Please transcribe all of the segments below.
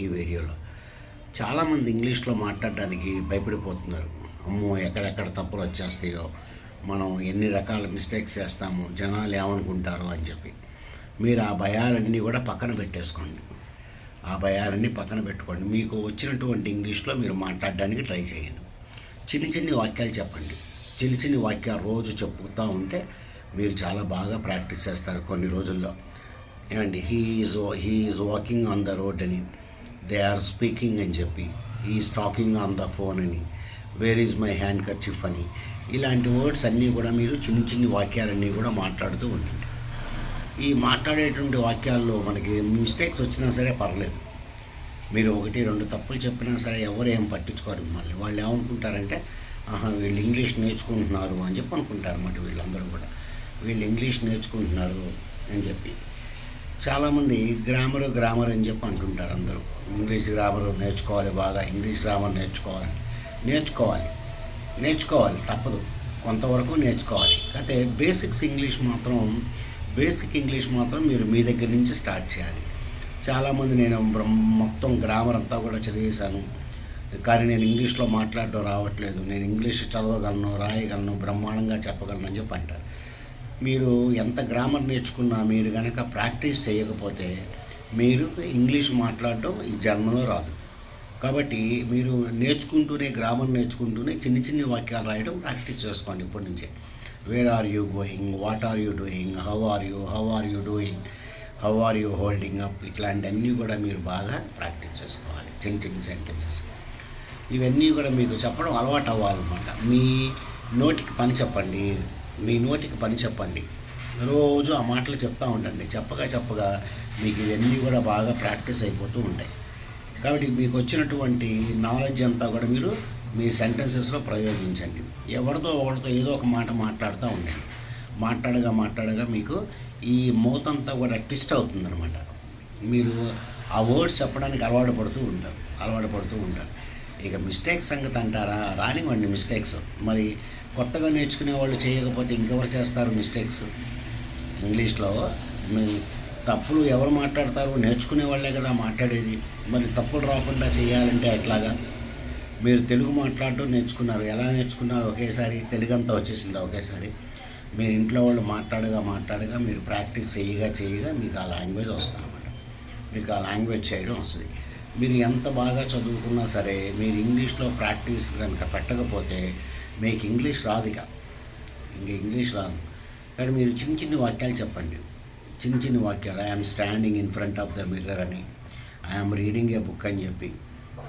ఈ వీడియోలో. చాలామంది ఇంగ్లీష్లో మాట్లాడడానికి భయపడిపోతున్నారు. అమ్మో ఎక్కడెక్కడ తప్పులు వచ్చేస్తాయో మనం ఎన్ని రకాల మిస్టేక్స్ చేస్తాము జనాలు ఏమనుకుంటారో అని చెప్పి. మీరు ఆ భయాలన్నీ కూడా పక్కన పెట్టేసుకోండి. ఆ భయాలన్నీ పక్కన పెట్టుకోండి. మీకు వచ్చినటువంటి ఇంగ్లీష్లో మీరు మాట్లాడడానికి ట్రై చేయండి. చిన్న చిన్ని వాక్యాలు చెప్పండి. చిన్న చిన్ని వాక్యాలు రోజు చెప్పుతూ ఉంటే మీరు చాలా బాగా ప్రాక్టీస్ చేస్తారు కొన్ని రోజుల్లో. ఏమండి? He is he is walking on the road అని. దే ఆర్ స్పీకింగ్ అని చెప్పి is talking on the phone అని. Where is my handkerchief అని. ఇలాంటి వర్డ్స్ అన్నీ కూడా మీరు చిన్న చిన్ని వాక్యాలన్నీ కూడా మాట్లాడుతూ ఉండండి. ఈ మాట్లాడేటువంటి వాక్యాల్లో మనకి మిస్టేక్స్ వచ్చినా సరే పర్లేదు. మీరు ఒకటి రెండు తప్పులు చెప్పినా సరే ఎవరు ఏం పట్టించుకోరు మిమ్మల్ని. వాళ్ళు ఏమనుకుంటారంటే ఆహా వీళ్ళు ఇంగ్లీష్ నేర్చుకుంటున్నారు అని చెప్పి అనుకుంటారు అన్నమాట వీళ్ళందరూ కూడా. వీళ్ళు ఇంగ్లీష్ నేర్చుకుంటున్నారు అని చెప్పి. చాలామంది గ్రామర్ గ్రామర్ అని చెప్పి అంటుంటారు అందరూ. ఇంగ్లీష్ గ్రామర్ నేర్చుకోవాలి బాగా ఇంగ్లీష్ గ్రామర్ నేర్చుకోవాలి. నేర్చుకోవాలి. నేర్చుకోవాలి తప్పదు. కొంతవరకు నేర్చుకోవాలి. అయితే బేసిక్స్ ఇంగ్లీష్ మాత్రం బేసిక్ ఇంగ్లీష్ మాత్రం మీరు మీ దగ్గర నుంచి స్టార్ట్ చేయాలి. చాలామంది నేను మొత్తం గ్రామర్ అంతా కూడా చదివేశాను. కానీ నేను ఇంగ్లీష్లో మాట్లాడడం రావట్లేదు. నేను ఇంగ్లీష్ చదవగలను రాయగలను బ్రహ్మాండంగా చెప్పగలను అని చెప్పి అంటారు. మీరు ఎంత గ్రామర్ నేర్చుకున్నా మీరు కనుక ప్రాక్టీస్ చేయకపోతే మీరు ఇంగ్లీష్ మాట్లాడడం ఈ జన్మలో రాదు. కాబట్టి మీరు నేర్చుకుంటూనే గ్రామర్ నేర్చుకుంటూనే చిన్న చిన్న వాక్యాలు రాయడం ప్రాక్టీస్ చేసుకోండి ఇప్పటి నుంచే. Where are you going what are you doing how are you how are you doing how are you holding up ఇట్లాంటివన్నీ కూడా మీరు బాగా ప్రాక్టీస్ చేసుకోవాలి. చిన్న చిన్న సెంటెన్సెస్ ఇవన్నీ కూడా మీకు చెప్పడం అలవాటు అవ్వాలన్నమాట. మీ నోటికి పని చెప్పండి. మీ నోటికి పని చెప్పండి. రోజు ఆ మాటలు చెప్తూ ఉండండి. చెప్పగా చెప్పగా మీకు ఇవన్నీ కూడా బాగా ప్రాక్టీస్ అయిపోతూ ఉంటాయి. కాబట్టి మీకు వచ్చినటువంటి నాలెడ్జ్ అంతా కూడా మీరు మీ సెంటెన్సెస్లో ప్రయోగించండి. ఎవరితో ఒకరితో ఏదో ఒక మాట మాట్లాడుతూ ఉండండి. మాట్లాడగా మాట్లాడగా మీకు ఈ మూత అంతా కూడా ట్విస్ట్ అవుతుందన్నమాట. మీరు ఆ వర్డ్స్ చెప్పడానికి అలవాటు పడుతూ ఉంటారు. అలవాటు పడుతూ ఉంటారు. ఇక మిస్టేక్స్ సంగతి అంటారా? రానివ్వండి మిస్టేక్స్. మరి కొత్తగా నేర్చుకునే వాళ్ళు చేయకపోతే ఇంకెవరు చేస్తారు మిస్టేక్స్? ఇంగ్లీష్లో మీ తప్పులు ఎవరు మాట్లాడతారు? నేర్చుకునే వాళ్ళే కదా మాట్లాడేది. మరి తప్పులు రాకుండా చేయాలంటే ఎట్లాగా? మీరు తెలుగు మాట్లాడటం నేర్చుకున్నారు. ఎలా నేర్చుకున్నారు? ఒకేసారి తెలుగు అంతా వచ్చేసిందా ఒకేసారి. మీరు ఇంట్లో వాళ్ళు మాట్లాడగా మాట్లాడగా మీరు ప్రాక్టీస్ చేయగా చేయగా మీకు ఆ లాంగ్వేజ్ వస్తుంది అన్నమాట మీకు ఆ లాంగ్వేజ్ చేయడం వస్తుంది. మీరు ఎంత బాగా చదువుకున్నా సరే మీరు ఇంగ్లీష్లో ప్రాక్టీస్ కనుక పెట్టకపోతే మీకు ఇంగ్లీష్ రాదు ఇక. ఇంక ఇంగ్లీష్ రాదు. కానీ మీరు చిన్న చిన్న వాక్యాలు చెప్పండి. చిన్న చిన్న వాక్యాలు I'm standing in front of the mirror అని ఐఎమ్ రీడింగ్ ఏ బుక్ అని చెప్పి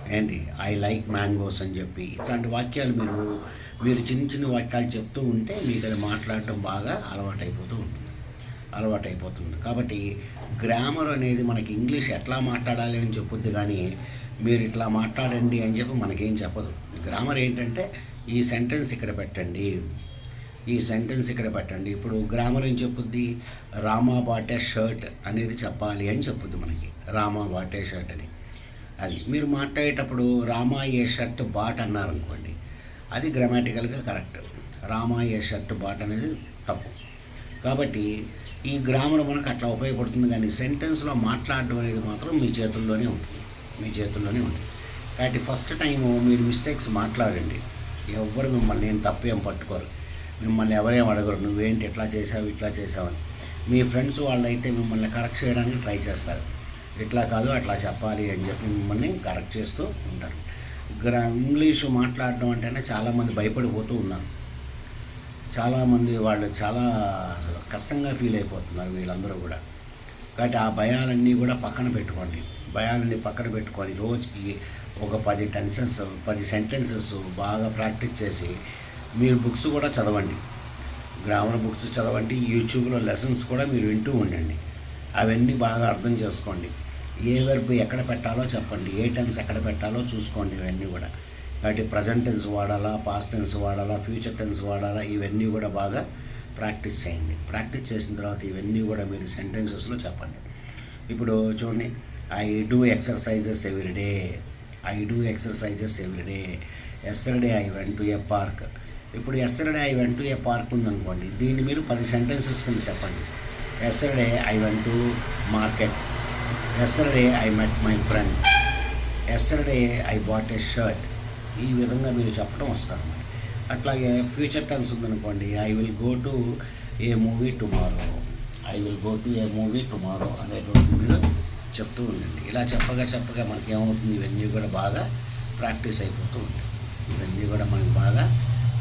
ఏంటి ఐ లైక్ మ్యాంగోస్ అని చెప్పి ఇట్లాంటి వాక్యాలు మీరు మీరు చిన్న చిన్న వాక్యాలు చెప్తూ ఉంటే మీకు అది మాట్లాడటం బాగా అలవాటైపోతూ ఉంటుంది. అలవాటు అయిపోతుంది కాబట్టి గ్రామర్ అనేది మనకి ఇంగ్లీష్ ఎట్లా మాట్లాడాలి అని చెప్పొద్దు కానీ మీరు ఇట్లా మాట్లాడండి అని చెప్పి మనకేం చెప్పదు. గ్రామర్ ఏంటంటే ఈ సెంటెన్స్ ఇక్కడ పెట్టండి. ఈ సెంటెన్స్ ఇక్కడ పెట్టండి. ఇప్పుడు గ్రామర్ ఏం చెప్పుద్ది? రామా బాటే షర్ట్ అనేది చెప్పాలి అని చెప్పుద్ది మనకి. రామా బాటే షర్ట్ అని. అది మీరు మాట్లాడేటప్పుడు రామా ఏ షర్ట్ బాట్ అన్నారనుకోండి అది గ్రామాటికల్గా correct. Rama a shirt bought అనేది తప్పు. కాబట్టి ఈ గ్రామర్ మనకు అట్లా ఉపయోగపడుతుంది కానీ సెంటెన్స్లో మాట్లాడడం అనేది మాత్రం మీ చేతుల్లోనే ఉంటుంది. మీ చేతుల్లోనే ఉంటుంది. కాబట్టి ఫస్ట్ టైము మీరు మిస్టేక్స్ మాట్లాడండి. ఎవ్వరు మిమ్మల్ని ఏం తప్పేం పట్టుకోరు. మిమ్మల్ని ఎవరేం అడగరు. నువ్వేంటి ఇట్లా చేసావు ఇట్లా చేసావని మీ ఫ్రెండ్స్ వాళ్ళైతే మిమ్మల్ని కరెక్ట్ చేయడానికి ట్రై చేస్తారు. ఇట్లా కాదు అట్లా చెప్పాలి అని చెప్పి మిమ్మల్ని కరెక్ట్ చేస్తూ ఉంటారు. గ్రా ఇంగ్లీషు మాట్లాడడం అంటేనే చాలామంది భయపడిపోతూ ఉన్నారు. చాలామంది వాళ్ళు చాలా అసలు కష్టంగా ఫీల్ అయిపోతున్నారు వీళ్ళందరూ కూడా. కాబట్టి ఆ భయాలన్నీ కూడా పక్కన పెట్టుకోండి. భయాలన్నీ పక్కన పెట్టుకొని రోజుకి ఒక పది టెన్సెన్స్ పది సెంటెన్సెస్ బాగా ప్రాక్టీస్ చేసి మీరు బుక్స్ కూడా చదవండి. గ్రామర్ బుక్స్ చదవండి యూట్యూబ్లో లెసన్స్ కూడా మీరు వింటూ ఉండండి. అవన్నీ బాగా అర్థం చేసుకోండి. ఏ వెర్బ్ ఎక్కడ పెట్టాలో చెప్పండి ఏ టెన్స్ ఎక్కడ పెట్టాలో చూసుకోండి ఇవన్నీ కూడా. కాబట్టి ప్రజెంట్ టెన్స్ వాడాలా పాస్ట్ టెన్స్ వాడాలా ఫ్యూచర్ టెన్స్ వాడాలా ఇవన్నీ కూడా బాగా ప్రాక్టీస్ చేయండి. ప్రాక్టీస్ చేసిన తర్వాత ఇవన్నీ కూడా మీరు సెంటెన్సెస్లో చెప్పండి. ఇప్పుడు చూడండి I do exercises everyday I do exercises everyday yesterday I went to a park ఇప్పుడు yesterday I went to a park ఉందనుకోండి దీన్ని మీరు పది సెంటెన్సెస్ కింద చెప్పండి. Yesterday I went to market yesterday I met my friend yesterday I bought a shirt ఈ విధంగా మీరు చెప్పడం వస్తారు అట్లాగే ఫ్యూచర్ టెన్స్ ఉందనుకోండి I will go to a movie tomorrow I will go to a movie tomorrow అనేటువంటి మీరు చెప్తూ ఉండండి. ఇలా చెప్పగా చెప్పగా మనకి ఏమవుతుంది ఇవన్నీ కూడా బాగా ప్రాక్టీస్ అయిపోతూ ఉంటాయి. ఇవన్నీ కూడా మనకి బాగా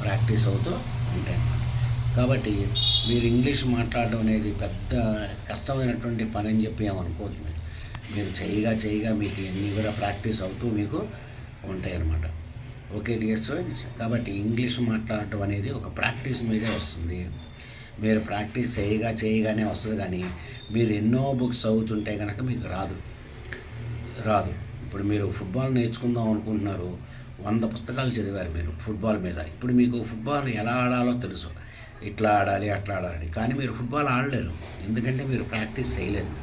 ప్రాక్టీస్ అవుతూ ఉంటాయి అన్నమాట. కాబట్టి మీరు ఇంగ్లీష్ మాట్లాడడం అనేది పెద్ద కష్టమైనటువంటి పని అని చెప్పి ఏమనుకోవద్దు మీరు. మీరు చేయగా చేయగా మీకు ఇవన్నీ కూడా ప్రాక్టీస్ అవుతూ మీకు ఉంటాయి అన్నమాట ఓకే డియర్ స్టూడెంట్స్ కాబట్టి ఇంగ్లీష్ మాట్లాడటం అనేది ఒక ప్రాక్టీస్ మీదే వస్తుంది. మీరు ప్రాక్టీస్ చేయగా చేయగానే వస్తుంది కానీ మీరు ఎన్నో బుక్స్ చదువుతుంటే కనుక మీకు రాదు. రాదు. ఇప్పుడు మీరు ఫుట్బాల్ నేర్చుకుందాం అనుకుంటున్నారు. వంద పుస్తకాలు చదివారు మీరు ఫుట్బాల్ మీద. ఇప్పుడు మీకు ఫుట్బాల్ ఎలా ఆడాలో తెలుసు. ఇట్లా ఆడాలి అట్లా ఆడాలి. కానీ మీరు ఫుట్బాల్ ఆడలేరు. ఎందుకంటే మీరు ప్రాక్టీస్ చేయలేదు.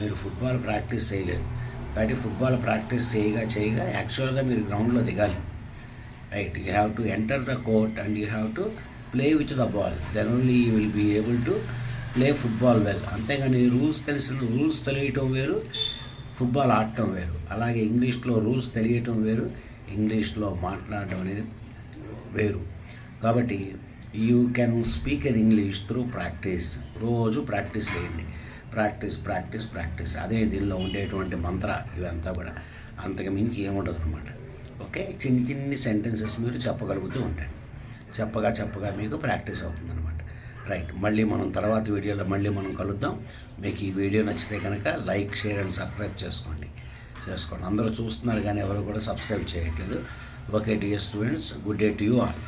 మీరు ఫుట్బాల్ ప్రాక్టీస్ చేయలేదు. కాబట్టి ఫుట్బాల్ ప్రాక్టీస్ చేయగా చేయగా యాక్చువల్గా మీరు గ్రౌండ్లో దిగాలి. Right you have to enter the court and you have to play with the ball then only you will be able to play football well అంతేగాని రూల్స్ తెలిసిన రూల్స్ తెలియటం వేరు ఫుట్బాల్ ఆడటం వేరు. అలాగే ఇంగ్లీష్లో రూల్స్ తెలియటం వేరు ఇంగ్లీష్లో మాట్లాడడం అనేది వేరు. కాబట్టి you can speak in English through practice రోజు ప్రాక్టీస్ చేయండి. ప్రాక్టీస్ ప్రాక్టీస్ ప్రాక్టీస్ అదే దీనిలో ఉండేటువంటి మంత్ర ఇవంతా కూడా. అంతకు మించి ఏముండదు అనమాట ఓకే? చిన్ని చిన్ని సెంటెన్సెస్ మీరు చెప్పగలుగుతూ ఉంటాయి చెప్పగా చెప్పగా మీకు ప్రాక్టీస్ అవుతుందన్నమాట. రైట్ మళ్ళీ మనం తర్వాత వీడియోలో మళ్ళీ మనం కలుద్దాం. మీకు ఈ వీడియో నచ్చితే కనుక లైక్ షేర్ అండ్ సబ్స్క్రైబ్ చేసుకోండి. చేసుకోండి. అందరూ చూస్తున్నారు కానీ ఎవరు కూడా సబ్స్క్రైబ్ చేయట్లేదు. Okay dear students good day to you all